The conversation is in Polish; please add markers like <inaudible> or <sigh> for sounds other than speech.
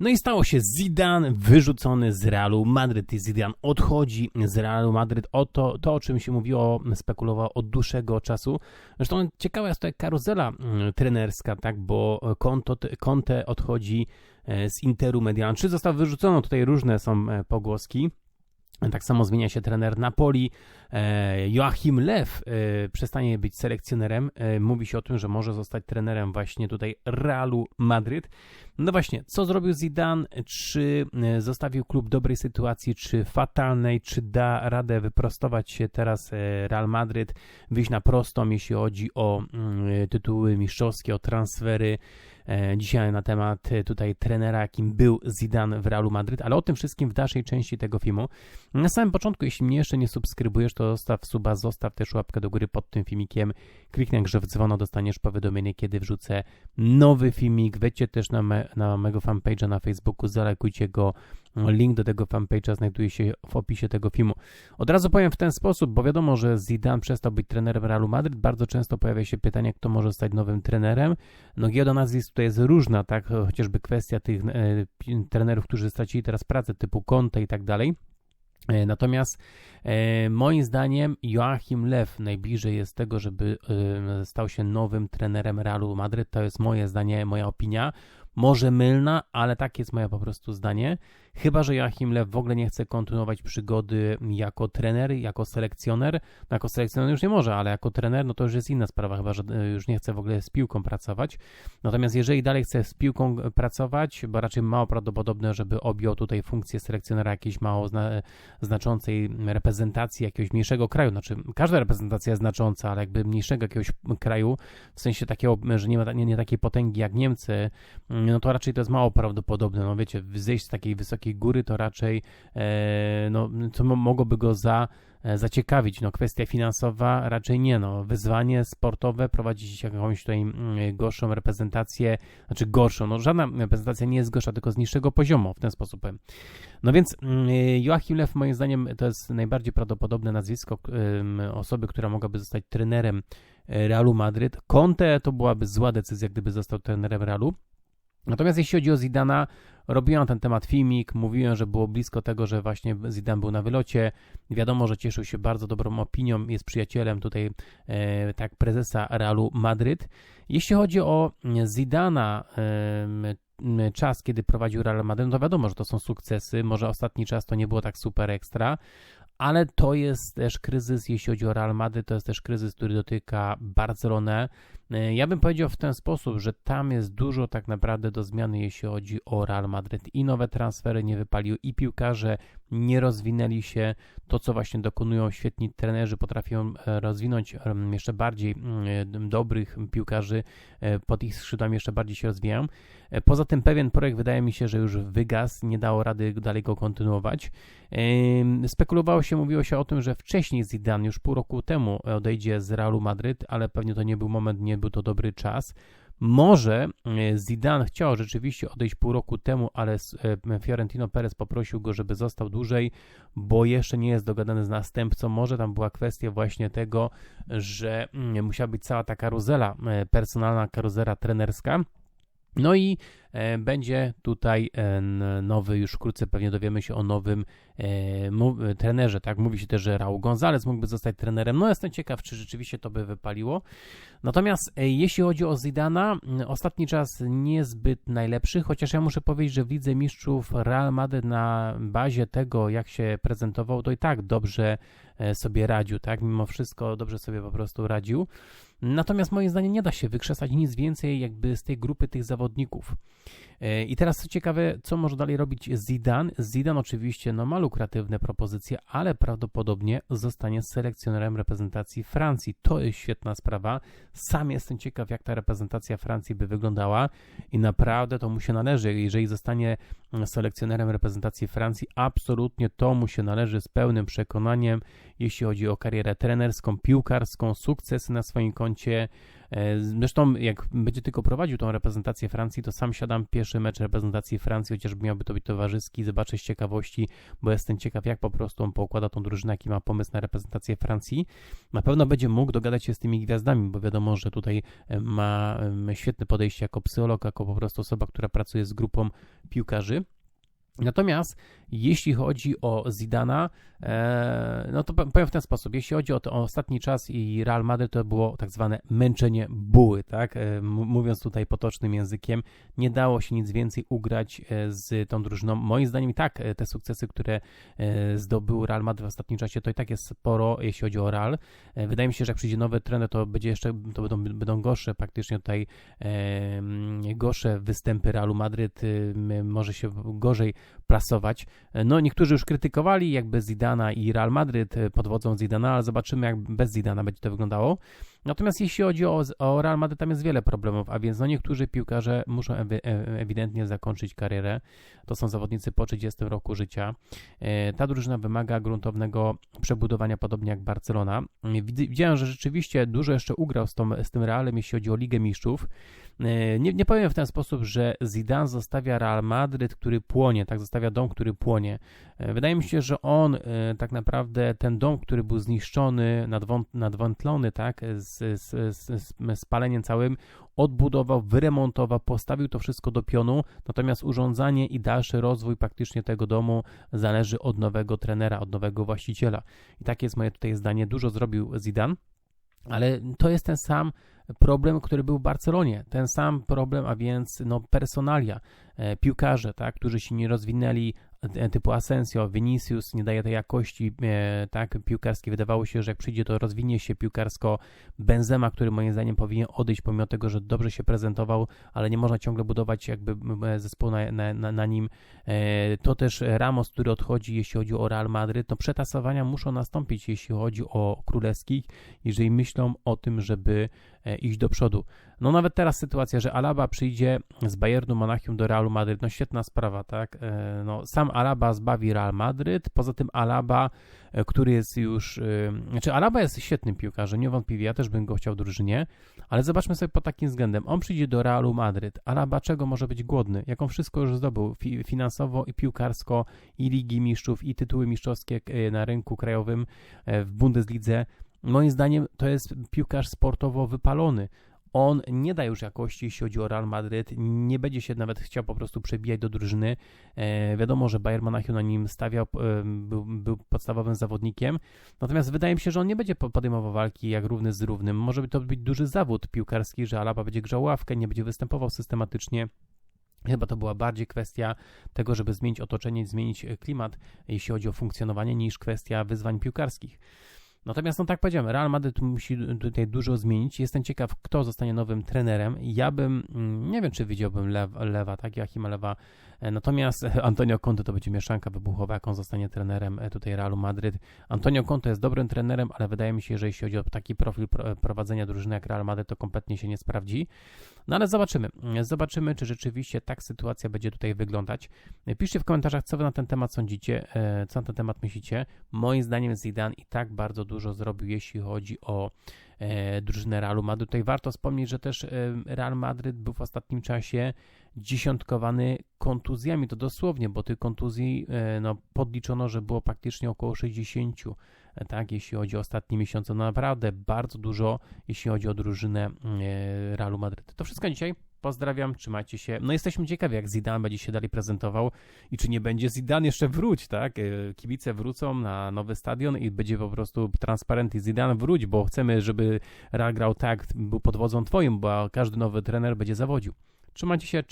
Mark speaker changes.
Speaker 1: No i stało się Zidane wyrzucony z Realu Madryt. Zidane odchodzi z Realu Madryt. O to, o czym się mówiło, spekulowało od dłuższego czasu. Zresztą ciekawa jest to karuzela mm, trenerska, tak, bo Conte, Conte odchodzi e, z Interu Median. Czy został wyrzucony? Tutaj różne są e, pogłoski. Tak samo zmienia się trener Napoli. E, Joachim Lew e, przestanie być selekcjonerem. E, mówi się o tym, że może zostać trenerem właśnie tutaj Realu Madryt. No właśnie, co zrobił Zidane? Czy zostawił klub dobrej sytuacji, czy fatalnej? Czy da radę wyprostować się teraz Real Madryt, wyjść na prostą, jeśli chodzi o mm, tytuły mistrzowskie, o transfery? E, dzisiaj na temat e, tutaj trenera, jakim był Zidane w Realu Madryt, ale o tym wszystkim w dalszej części tego filmu. Na samym początku, jeśli mnie jeszcze nie subskrybujesz, to zostaw suba, zostaw też łapkę do góry pod tym filmikiem, kliknij grze w dzwono, dostaniesz powiadomienie, kiedy wrzucę nowy filmik, wejdźcie też na, me, na mego fanpage'a na Facebooku, zalajkujcie go, Link do tego fanpage'a znajduje się w opisie tego filmu. Od razu powiem w ten sposób, bo wiadomo, że Zidane przestał być trenerem Realu Madryt. Bardzo często pojawia się pytanie, kto może stać nowym trenerem. No giełda nazwisk tutaj jest różna, tak? Chociażby kwestia tych e, trenerów, którzy stracili teraz pracę, typu Conte i tak dalej. E, natomiast e, moim zdaniem Joachim Lew najbliżej jest tego, żeby e, stał się nowym trenerem Realu Madryt. To jest moje zdanie, moja opinia. Może mylna, ale tak jest moje po prostu zdanie. Chyba, że Joachim Lew w ogóle nie chce kontynuować przygody jako trener, jako selekcjoner. No, jako selekcjoner już nie może, ale jako trener, no to już jest inna sprawa, chyba, że e, już nie chce w ogóle z piłką pracować. Natomiast jeżeli dalej chce z piłką pracować, bo raczej mało prawdopodobne, żeby objął tutaj funkcję selekcjonera jakiejś mało zna znaczącej reprezentacji jakiegoś mniejszego kraju. Znaczy, każda reprezentacja jest znacząca, ale jakby mniejszego jakiegoś kraju, w sensie takiego, że nie ma nie, nie takiej potęgi jak Niemcy, no to raczej to jest mało prawdopodobne. No wiecie, zejść z takiej wysokiej góry to raczej, e, no, co mogłoby go za e, zaciekawić. No, kwestia finansowa raczej nie. No, wyzwanie sportowe prowadzić jakąś tutaj mm, gorszą reprezentację, znaczy gorszą. No, żadna reprezentacja nie jest gorsza, tylko z niższego poziomu, w ten sposób. No więc mm, Joachim Lew, moim zdaniem, to jest najbardziej prawdopodobne nazwisko osoby, która mogłaby zostać trenerem e, Realu Madryt. Conte to byłaby zła decyzja, gdyby został trenerem Realu. Natomiast jeśli chodzi o Zidana, robiłem ten temat filmik, mówiłem, że było blisko tego, że właśnie Zidane był na wylocie. Wiadomo, że cieszył się bardzo dobrą opinią, jest przyjacielem tutaj e, tak prezesa Realu Madryt. Jeśli chodzi o Zidana, e, czas, kiedy prowadził Real Madryt, no to wiadomo, że to są sukcesy. Może ostatni czas to nie było tak super ekstra, ale to jest też kryzys, jeśli chodzi o Real Madrid, to jest też kryzys, który dotyka Barcelonę. E, ja bym powiedział w ten sposób, że tam jest dużo tak naprawdę do zmiany, jeśli chodzi o Real Madrid. I nowe transfery nie wypaliły, i piłkarze nie rozwinęli się. To, co właśnie dokonują świetni trenerzy, potrafią e, rozwinąć jeszcze bardziej dobrych piłkarzy, e, pod ich skrzydłami jeszcze bardziej się rozwijają. Poza tym pewien projekt wydaje mi się, że już wygasł, nie dało rady dalej go kontynuować. Spekulowało się, mówiło się o tym, że wcześniej Zidane już pół roku temu odejdzie z Realu Madryt, ale pewnie to nie był moment, nie był to dobry czas. Może e, Zidane chciał rzeczywiście odejść pół roku temu, ale e, Fiorentino Perez poprosił go, żeby został dłużej, bo jeszcze nie jest dogadany z następcą. Może tam była kwestia właśnie tego, że mm, musiała być cała ta karuzela, e, personalna karuzela trenerska. No i e, będzie tutaj e, nowy, już wkrótce pewnie dowiemy się o nowym e, trenerze, tak? Mówi się też, że Raul Gonzalez mógłby zostać trenerem. No jestem ciekaw, czy rzeczywiście to by wypaliło. Natomiast jeśli chodzi o Zidana, ostatni czas niezbyt najlepszy, chociaż ja muszę powiedzieć, że w Lidze Mistrzów Real Madrid na bazie tego, jak się prezentował, to i tak dobrze sobie radził, tak? Mimo wszystko dobrze sobie po prostu radził. Natomiast moim zdaniem nie da się wykrzesać nic więcej jakby z tej grupy tych zawodników. E, I teraz co ciekawe, co może dalej robić Zidane? Zidane oczywiście no, ma lukratywne propozycje, ale prawdopodobnie zostanie selekcjonerem reprezentacji Francji. To jest świetna sprawa. Sam jestem ciekaw, jak ta reprezentacja Francji by wyglądała i naprawdę to mu się należy. Jeżeli zostanie selekcjonerem reprezentacji Francji, absolutnie to mu się należy z pełnym przekonaniem, jeśli chodzi o karierę trenerską, piłkarską, sukcesy na swoim koncie Zresztą, jak będzie tylko prowadził tą reprezentację Francji, to sam siadam pierwszy mecz reprezentacji Francji, chociażby miałby to być towarzyski, zobaczę z ciekawości, bo jestem ciekaw, jak po prostu on poukłada tą drużynę, jaki ma pomysł na reprezentację Francji. Na pewno będzie mógł dogadać się z tymi gwiazdami, bo wiadomo, że tutaj e, ma em, świetne podejście jako psycholog, jako po prostu osoba, która pracuje z grupą piłkarzy. Natomiast jeśli chodzi o Zidana, e, no to powiem w ten sposób. Jeśli chodzi o, to, ostatni czas i Real Madrid, to było tak zwane męczenie buły, tak? E, mówiąc tutaj potocznym językiem, nie dało się nic więcej ugrać e, z tą drużyną. Moim zdaniem tak te sukcesy, które zdobył Real Madrid w ostatnim czasie, to i tak jest sporo, jeśli chodzi o Real. Wydaje mi się, że jak przyjdzie nowy trener, to będzie jeszcze, to będą, będą gorsze praktycznie tutaj gorsze występy Realu Madryt, może się gorzej plasować. No, niektórzy już krytykowali jakby Zidana i Real Madryt e, pod wodzą Zidana, ale zobaczymy jak bez Zidana będzie to wyglądało. Natomiast jeśli chodzi o, o Real Madryt, tam jest wiele problemów, a więc no niektórzy piłkarze muszą ewi- e- ewidentnie zakończyć karierę. To są zawodnicy po 30 roku życia. E, Ta drużyna wymaga gruntownego przebudowania, podobnie jak Barcelona. Widz- Widziałem, że rzeczywiście dużo jeszcze ugrał z, tą, z tym Realem, jeśli chodzi o Ligę Mistrzów. E, Nie, nie powiem w ten sposób, że Zidane zostawia Real Madryt, który płonie, tak, zostawia dom, który płonie. E, Wydaje mi się, że on e, tak naprawdę ten dom, który był zniszczony, nadwą- nadwątlony, tak, z, z, z, z spaleniem całym, odbudował, wyremontował, postawił to wszystko do pionu, natomiast urządzanie i dalszy rozwój praktycznie tego domu zależy od nowego trenera, od nowego właściciela. I takie jest moje tutaj zdanie. Dużo zrobił Zidane, ale to jest ten sam problem, który był w Barcelonie. Ten sam problem, a więc no, personalia, e, piłkarze, tak, którzy się nie rozwinęli, typu Asensio, Vinicius nie daje tej jakości e, tak, piłkarskiej. Wydawało się, że jak przyjdzie, to rozwinie się piłkarsko Benzema, który moim zdaniem powinien odejść, pomimo tego, że dobrze się prezentował, ale nie można ciągle budować jakby e, zespołu na, na, na, nim. E, to też Ramos, który odchodzi, jeśli chodzi o Real Madryt. No przetasowania muszą nastąpić, jeśli chodzi o królewskich, jeżeli myślą o tym, żeby e, iść do przodu. No nawet teraz sytuacja, że Alaba przyjdzie z Bayernu Monachium do Realu Madryt, no świetna sprawa, tak? E, No sam Alaba zbawi Real Madryt, poza tym Alaba, e, który jest już, e, znaczy Alaba jest świetnym piłkarzem, niewątpliwie, ja też bym go chciał drużynie, ale zobaczmy sobie pod takim względem, on przyjdzie do Realu Madryt, Alaba czego może być głodny? Jak on wszystko już zdobył, fi- finansowo i piłkarsko, i Ligi Mistrzów, i tytuły mistrzowskie e, na rynku krajowym e, w Bundeslidze, Moim zdaniem to jest piłkarz sportowo wypalony. On nie da już jakości, jeśli chodzi o Real Madryt, nie będzie się nawet chciał po prostu przebijać do drużyny. E, wiadomo, że Bayern Monachium na nim stawiał, e, był, był podstawowym zawodnikiem, natomiast wydaje mi się, że on nie będzie po- podejmował walki jak równy z równym. Może to być duży zawód piłkarski, że Alaba będzie grzał ławkę, nie będzie występował systematycznie. Chyba to była bardziej kwestia tego, żeby zmienić otoczenie, zmienić klimat, jeśli chodzi o funkcjonowanie, niż kwestia wyzwań piłkarskich. Natomiast, no tak powiedziałem, Real Madrid musi tutaj dużo zmienić. Jestem ciekaw, kto zostanie nowym trenerem. Ja bym, mm, nie wiem, czy widziałbym Lew, Lewa, tak, Joachima Lewa. E, Natomiast e, <laughs> Antonio Conte to będzie mieszanka wybuchowa, jak on zostanie trenerem e, tutaj Realu Madryt. Antonio Conte jest dobrym trenerem, ale wydaje mi się, że jeśli chodzi o taki profil pro- prowadzenia drużyny jak Real Madryt, to kompletnie się nie sprawdzi. No ale zobaczymy. Zobaczymy, czy rzeczywiście tak sytuacja będzie tutaj wyglądać. Piszcie w komentarzach, co wy na ten temat sądzicie, e, co na ten temat myślicie. Moim zdaniem Zidane i tak bardzo dużo zrobił, jeśli chodzi o e, drużynę Realu Madryt. Tutaj warto wspomnieć, że też e, Real Madryt był w ostatnim czasie dziesiątkowany kontuzjami, to dosłownie, bo tych kontuzji e, no, podliczono, że było praktycznie około 60, e, tak, jeśli chodzi o ostatnie miesiące. No naprawdę bardzo dużo, jeśli chodzi o drużynę Realu Madryt. To wszystko dzisiaj. Pozdrawiam, trzymajcie się. No jesteśmy ciekawi, jak Zidane będzie się dalej prezentował i czy nie będzie Zidane jeszcze wróć, tak? E, Kibice wrócą na nowy stadion i będzie po prostu transparent i Zidane wróć, bo chcemy, żeby Real grał tak, był pod wodzą twoim, bo każdy nowy trener będzie zawodził. Trzymajcie się, cześć.